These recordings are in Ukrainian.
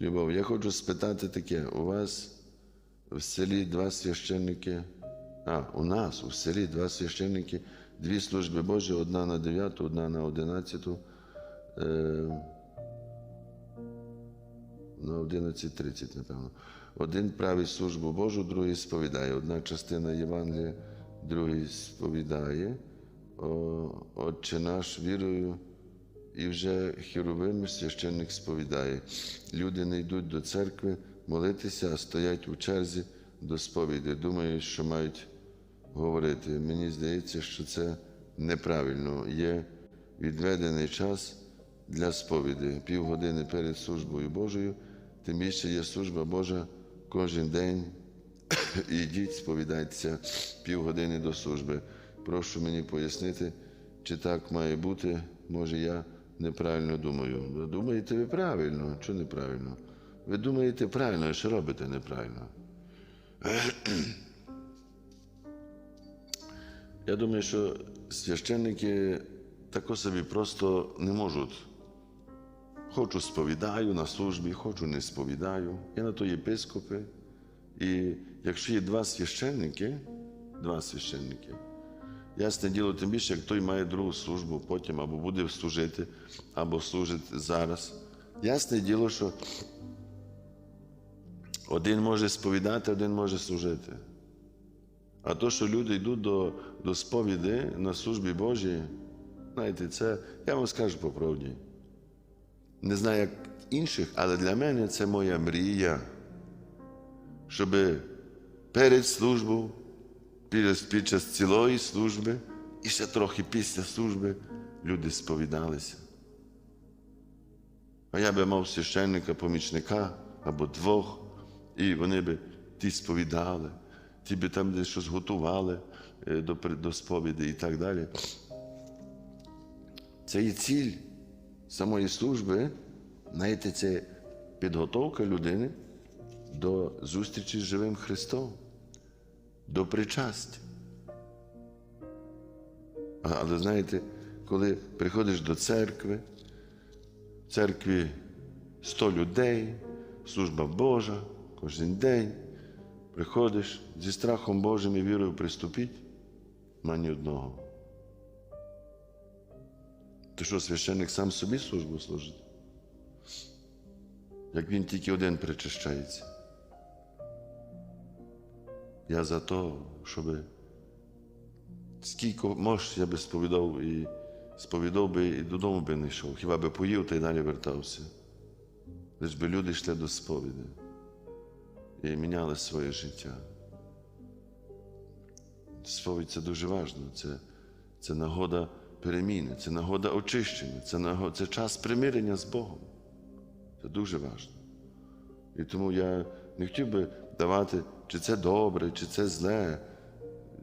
Любов, я хочу спитати таке: у вас в селі два священники, а, у нас у селі два священники, дві служби Божі, одна на 9, одна на 11. Е, на 11.30, напевно. Один править службу Божу, другий сповідає. Одна частина Євангелія, другий сповідає. Отче наш вірою, і вже хіровим священник сповідає. Люди не йдуть до церкви молитися, а стоять у черзі до сповіді. Думають, що мають говорити. Мені здається, що це неправильно. Є відведений час для сповіді, півгодини перед службою Божою, тим більше є служба Божа кожен день. Йдіть, сповідайтеся півгодини до служби. Прошу мені пояснити, чи так має бути, може я неправильно думаю. Ви думаєте ви правильно, чи неправильно? Ви думаєте правильно, а що робите неправильно? Я думаю, що священники тако собі просто не можуть. Хочу сповідаю на службі, хочу не сповідаю. Я на то єпископи. І якщо є два священники, два священники, ясне діло, тим більше, як той має другу службу потім або буде служити, або служить зараз. Ясне діло, що один може сповідати, один може служити. А то, що люди йдуть до, до сповіди на службі Божій, знаєте, це я вам скажу по правді. Не знаю, як інших, але для мене це моя мрія, щоб перед службою, під, час цілої служби і ще трохи після служби люди сповідалися. А я би мав священника, помічника або двох, і вони би ті сповідали, ті би там десь щось готували е, до, до сповіді і так далі. Це є ціль самої служби, знаєте, це підготовка людини до зустрічі з живим Христом, до причастя. Але знаєте, коли приходиш до церкви, в церкві 100 людей, служба Божа кожен день, приходиш зі страхом Божим і вірою приступіть, на ні одного. То що священник сам собі службу служить? Як він тільки один причащається. Я за те, щоб скільки можеш, я би сповідав і сповідав би і додому би не йшов, хіба би поїв та й далі вертався. Лиш би люди йшли до сповіді і міняли своє життя. Сповідь це дуже важливо. Це, це нагода переміни, це нагода очищення, це, нагода, це час примирення з Богом. Це дуже важливо. І тому я не хотів би давати, чи це добре, чи це зле.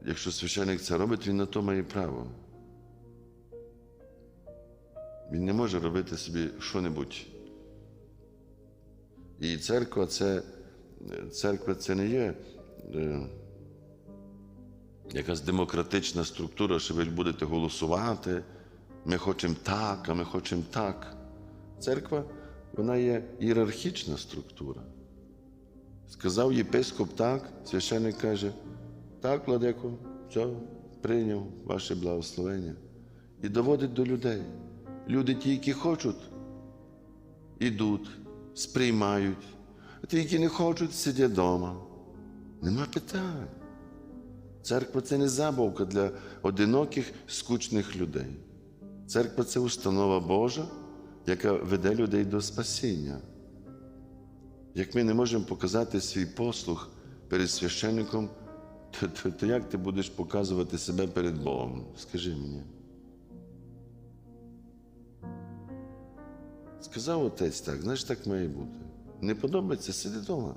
Якщо священник це робить, він на то має право. Він не може робити собі що-небудь. І церква це, церква це не є е, якась демократична структура, що ви будете голосувати. Ми хочемо так, а ми хочемо так. Церква вона є ієрархічна структура. Сказав єпископ так, священник каже, так, владико, все, прийняв ваше благословення. І доводить до людей. Люди ті, які хочуть, ідуть, сприймають, а ті, які не хочуть, сидять вдома. Нема питань. Церква це не забавка для одиноких, скучних людей. Церква це установа Божа, яка веде людей до спасіння. Як ми не можемо показати свій послух перед священником, то, то, то як ти будеш показувати себе перед Богом? Скажи мені. Сказав отець так, знаєш, так має бути. Не подобається, сиди вдома.